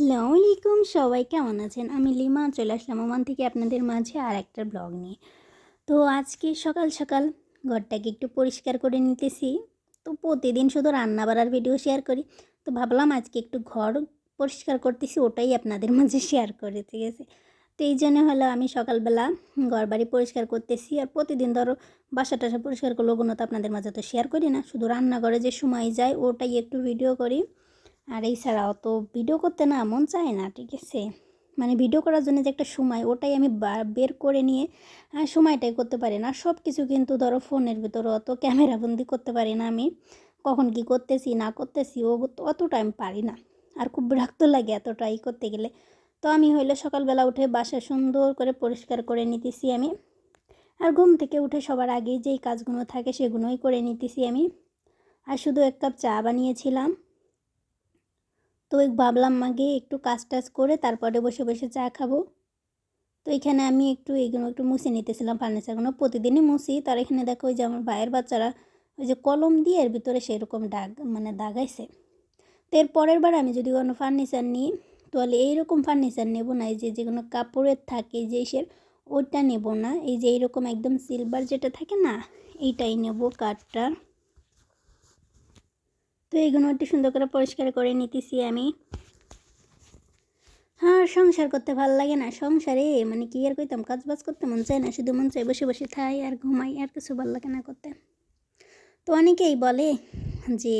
আসসালামু আলাইকুম, সবাই কেমন আছেন? আমি লিমা, চলে আসলাম ওমান থেকে আপনাদের মাঝে আর একটা ব্লগ নিয়ে। তো আজকে সকাল সকাল ঘরটাকে একটু পরিষ্কার করে নিতেছি। তো প্রতিদিন শুধু রান্না বাড়ার ভিডিও শেয়ার করি। তো ভাবলাম আজকে একটু ঘর পরিষ্কার করতেছি, ওটাই আপনাদের মাঝে শেয়ার করে, ঠিক আছে? তো এই জন্য হলো আমি সকালবেলা ঘর বাড়ি পরিষ্কার করতেছি। আর প্রতিদিন ধরো বাসা টাসা পরিষ্কার করলে ওগুলো তো আপনাদের মাঝে তো শেয়ার করি না। শুধু রান্নাঘরে যে সময় যায়, ওটাই একটু ভিডিও করি। আর এছাড়াও তো ভিডিও করতে না মন চায় না, ঠিক আছে? মানে ভিডিও করার জন্য যে একটা সময়, ওটাই আমি বের করে নিয়ে সময়টাই করতে পারি না। সব কিছু কিন্তু ধরো ফোনের ভিতরে অত ক্যামেরাবন্দি করতে পারি না আমি। কখন কি করতেছি, না করতেছি, ও অতটা আমি পারি না। আর খুব বিরক্ত লাগে এতটাই করতে গেলে। তো আমি হইলে সকালবেলা উঠে বাসা সুন্দর করে পরিষ্কার করে নিতেছি আমি। আর ঘুম থেকে উঠে সবার আগে যেই কাজগুলো থাকে সেগুলোই করে নিতেছি আমি। আর শুধু এক কাপ চা বানিয়েছিলাম। তো ভাবলাম, মাগে, একটু কাজ টাজ করে তারপরে বসে বসে চা খাব। তো এখানে আমি একটু এইগুলো একটু মুছে নিতেছিলাম ফার্নিচারগুলো প্রতিদিনই মুছি। তার এখানে দেখো ওই যে আমার ভাইয়ের বাচ্চারা ওই যে কলম দিয়ে এর ভিতরে সেরকম দাগ মানে দাগাইছে। তো এর পরের বার আমি যদি কোনো ফার্নিচার নিই, তাহলে এইরকম ফার্নিচার নেব না। এই যে যেগুলো কাপড়ের থাকে, যে সে ওইটা নেব না। এই যে এইরকম একদম সিলভার যেটা থাকে না, এইটাই নেব কাঠটার তো এইগুলো একটু সুন্দর করে পরিষ্কার করে নিতেছি আমি। হ্যাঁ সংসার করতে ভালো লাগে না সংসারে মানে কি আর কইতাম কাজ বাজ করতে মন চায় না, শুধু মন চায় বসে বসে খাই আর ঘুমাই, আর কিছু ভালো লাগে না করতে। তো অনেকেই বলে যে,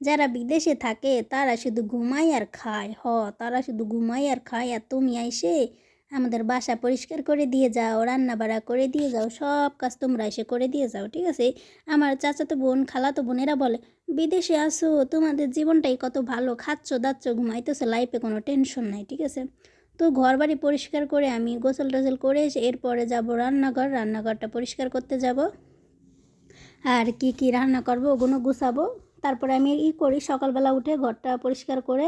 যারা বিদেশে থাকে তারা শুধু ঘুমায় আর খায়। হ, তারা শুধু ঘুমায় আর খায়, আর তুমি আইসে আমাদের বাসা পরিষ্কার করে দিয়ে যাও রান্না বাড়া করে দিয়ে যাও, সব কাজ তোমরা এসে করে দিয়ে যাও, ঠিক আছে? আমার চাচাতো বোন, খালাতো বোনেরা বলে, বিদেশে আসো তোমাদের জীবনটাই কত ভালো, খাচ্ছ, দাচ্ছ, ঘুমাইতেছো লাইফে কোনো টেনশন নাই, ঠিক আছে? তো ঘর বাড়ি পরিষ্কার করে আমি গোসল টোসল করে এসে এরপরে যাব রান্নাঘর, রান্নাঘরটা পরিষ্কার করতে যাব। আর কি কি রান্না করব ওগুলো গুছাবো। তারপরে আমি ই করি, সকালবেলা উঠে ঘরটা পরিষ্কার করে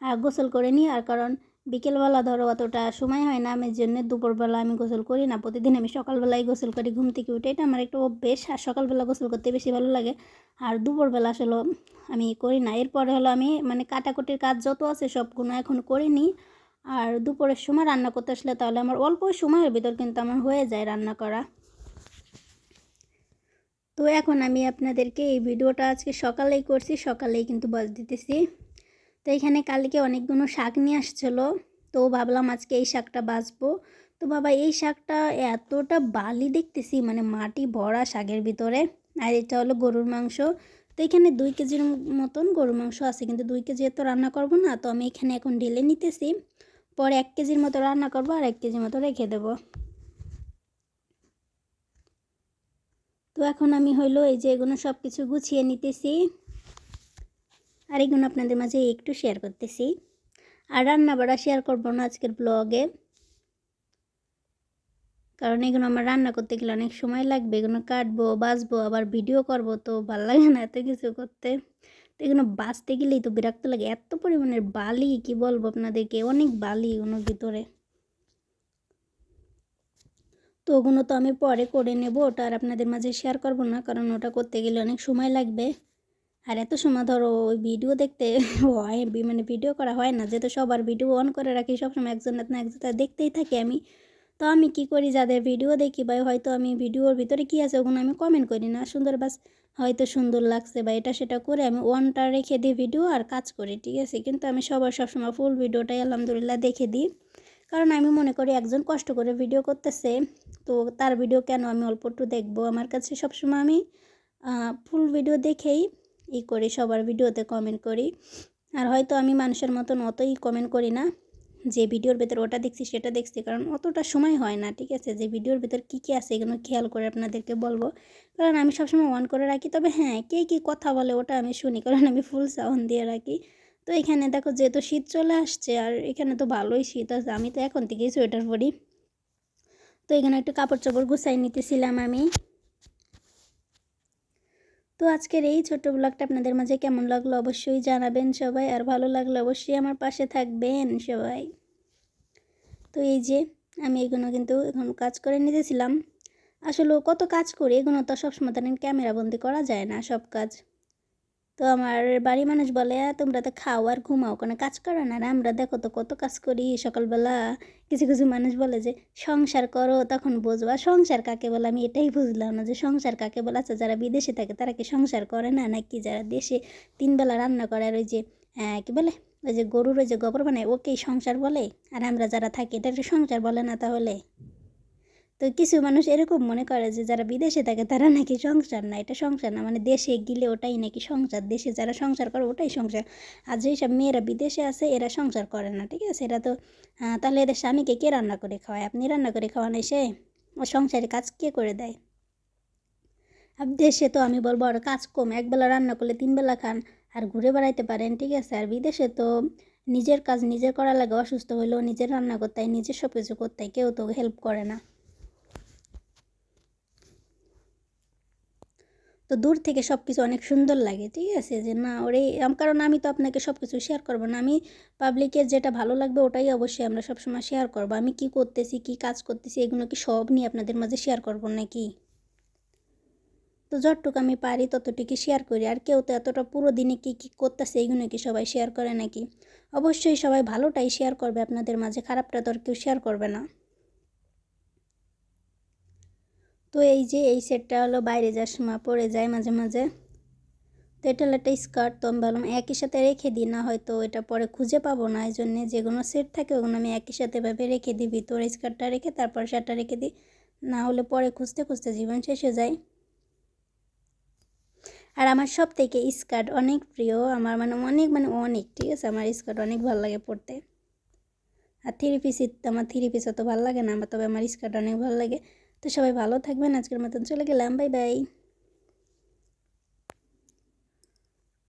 আর গোসল করে নিই। আর কারণ বিকেলবেলা ধরো অতটা সময় হয় না আমি জন্য দুপুরবেলা আমি গোসল করি না, প্রতিদিন আমি সকালবেলায় গোসল করি ঘুম থেকে উঠে। এটা আমার একটা অভ্যেস, আর সকালবেলা গোসল করতে বেশি ভালো লাগে। আর দুপুরবেলা আসলে আমি করি না। এরপরে হলো আমি মানে কাটাকুটির কাজ যত আছে সবগুলো এখন করে নিই আর দুপুরের সময় রান্না করতে আসলে তাহলে আমার অল্প সময়ের ভিতর কিন্তু আমার হয়ে যায় রান্না করা। তো এখন আমি আপনাদেরকে এই ভিডিওটা আজকে সকালেই করছি, সকালেই কিন্তু বস দিতেছি। তো এখানে কালকে অনেকগুলো শাক নিয়ে আসছিল। তো ভাবলাম আজকে এই শাকটা বাঁচবো। তো বাবা, এই শাকটা এতটা বালি দেখতেছি মানে মাটি ভরা শাকের ভিতরে। আর এটা হলো গরুর মাংস। তো এখানে দুই কেজির মতন গরুর মাংস আছে, কিন্তু দুই কেজি তো রান্না করব না, তো আমি এখানে এখন ঢেলে নিতেছি। পরে এক কেজির মতো রান্না করব আর এক কেজির মতো রেখে দেবো। তো এখন আমি হইল এই যে এগুলো সব কিছু গুছিয়ে নিতেছি। আর এগুলো আপনাদের মাঝে একটু শেয়ার করতেছি। আর রান্না বাড়া শেয়ার করব না আজকের ব্লগে কারণ এগুলো আমার রান্না করতে গেলে অনেক সময় লাগবে, এগুলো কাটবো, বাঁচবো, আবার ভিডিও করব, তো ভালো লাগে না এত কিছু করতে। তো এগুলো বাঁচতে গেলেই তো বিরক্ত লাগে। এত পরিমাণের বালি, কি বলব আপনাদেরকে? অনেক বালি ওগুলোর ভিতরে। তো ওগুলো তো আমি পরে করে নেব, ওটা আর আপনাদের মাঝে শেয়ার করব না, কারণ ওটা করতে গেলে অনেক সময় লাগবে। আর এত সময় ধরো ওই ভিডিও দেখতে হয় মানে ভিডিও করা হয় না, যেহেতু সবার ভিডিও অন করে রাখি, সবসময় একজন না একজন দেখতেই থাকি আমি। তো আমি কি করি, যাদের ভিডিও দেখি বা হয়তো আমি ভিডিওর ভিতরে কী আছে ওগুলো আমি কমেন্ট করি না, সুন্দর বাস, হয়তো সুন্দর লাগছে বা এটা সেটা করে আমি ওয়ানটা রেখে দিই ভিডিও আর কাজ করি, ঠিক আছে? কিন্তু আমি সবার সবসময় ফুল ভিডিওটাই আলহামদুলিল্লাহ দেখে দিই। কারণ আমি মনে করি একজন কষ্ট করে ভিডিও করতেছে, তো তার ভিডিও কেন আমি অল্প একটু দেখব? আমার কাছে সবসময় আমি ফুল ভিডিও দেখেই ই করি, সবার ভিডিওতে কমেন্ট করি। আর হয়তো আমি মানুষের মতন অতই কমেন্ট করি না, যে ভিডিওর ভেতর ওটা দেখছি, সেটা দেখছি, কারণ অতটা সময় হয় না, ঠিক আছে? যে ভিডিওর ভেতর কী কী আছে এগুলো খেয়াল করে আপনাদেরকে বলব। কারণ আমি সবসময় অন করে রাখি, তবে হ্যাঁ কে কী কথা বলে ওটা আমি শুনি, কারণ আমি ফুল সাউন্ড দিয়ে রাখি। তো এখানে দেখো যেহেতু শীত চলে আসছে, আর এখানে তো ভালোই শীত আছে, আমি তো এখন থেকেই সোয়েটার পরি। তো এখানে একটু কাপড় চোপড় গুছাই নিতেছিলাম আমি। তো আজকের এই ছোট্ট ব্লগটা আপনাদের মাঝে কেমন লাগল অবশ্যই জানাবেন সবাই, আর ভালো লাগলে অবশ্যই আমার পাশে থাকবেন সবাই। তো এই যে, আমি এগুলো কিন্তু এখন কাজ করে নিতেছিলাম। আসলে কত কাজ করি এগুলো তো তেমন ক্যামেরা বন্দি করা যায় না, সব কাজ। তো আমার বাড়ি মানুষ বলে, তোমরা তো খাও আর ঘুমাও, কোনো কাজ করো না। আর আমরা দেখো তো কত কাজ করি। সকালবেলা কিছু কিছু মানুষ বলে যে, সংসার করো, তখন বোঝো আর সংসার কাকে বলে? আমি এটাই বুঝলাম না যে, সংসার কাকে বলে? আচ্ছা যারা বিদেশে থাকে, তারা কি সংসার করে না? নাকি যারা দেশে তিনবেলা রান্না করে, আর ওই যে কি বলে? ওই যে গরুর ওই যে গোবর বানায়, ওকেই সংসার বলে? আর আমরা যারা থাকি এটা সংসার বলে না তাহলে? তো কিছু মানুষ এরকম মনে করে যে যারা বিদেশে থাকে, তারা নাকি সংসার না, এটা সংসার না। মানে দেশে গেলে ওটাই নাকি সংসার, দেশে যারা সংসার করে ওটাই সংসার। আর যেসব মেয়েরা বিদেশে আছে, এরা সংসার করে না, ঠিক আছে? এরা তো তাহলে এদের স্বামীকে কে রান্না করে খাওয়ায়? আপনি রান্না করে খাওয়ান এসে? ও সংসারে কাজ কে করে দেয়? আর দেশে তো আমি বলব আর কাজ কম। একবেলা রান্না করলে তিন বেলা খান আর ঘুরে বেড়াইতে পারেন, ঠিক আছে? আর বিদেশে তো নিজের কাজ নিজের করা লাগে, অসুস্থ হইলেও নিজের রান্না করতে হয় নিজের সব কিছু করতে হয়, কেউ তো হেল্প করে না। তো দূর থেকে সব কিছু অনেক সুন্দর লাগে, ঠিক আছে? যে না, ওরে কারণ আমি তো আপনাকে সব কিছু শেয়ার করব না। আমি পাবলিকের যেটা ভালো লাগবে ওটাই অবশ্যই আমরা সবসময় শেয়ার করব। আমি কি করতেছি, কি কাজ করতেছি, এগুলো কি সব নিয়ে আপনাদের মাঝে শেয়ার করব নাকি? তো যতটুকু আমি পারি ততটুকু শেয়ার করি। আর কেউ তো এতটা পুরো দিনে কী কী করতেছে, এগুলো কি সবাই শেয়ার করে নাকি? অবশ্যই সবাই ভালোটাই শেয়ার করবে, আপনাদের মাঝে খারাপটা তো আর কেউ শেয়ার করবে না। তো এই যে এই সেটটা হলো বাইরে যাওয়ার সময় পরে যায় মাঝে মাঝে। তো এটা হলো একটা স্কার্ট, তো আমি ভাবলাম একই সাথে রেখে দিই, না হয়তো এটা পরে খুঁজে পাবো না। এই জন্যে যেগুলো সেট থাকে ওগুলো আমি একই সাথে এভাবে রেখে দিই, ভিতরে স্কার্টটা রেখে তারপর শার্টটা রেখে দিই। না হলে পরে খুঁজতে খুঁজতে জীবন শেষ হয়ে যায়। আর আমার সব থেকে স্কার্ট অনেক প্রিয়, আমার মানে অনেক মানে অনেক, ঠিক আছে? আমার স্কার্ট অনেক ভালো লাগে পরতে। আর থ্রি পিস আমার থ্রি পিস অত ভালো লাগে না আমার তবে আমার স্কার্ট অনেক ভালো লাগে। তো সবাই ভালো থাকবেন। আজকের মতন চলে গেলাম। Bye bye.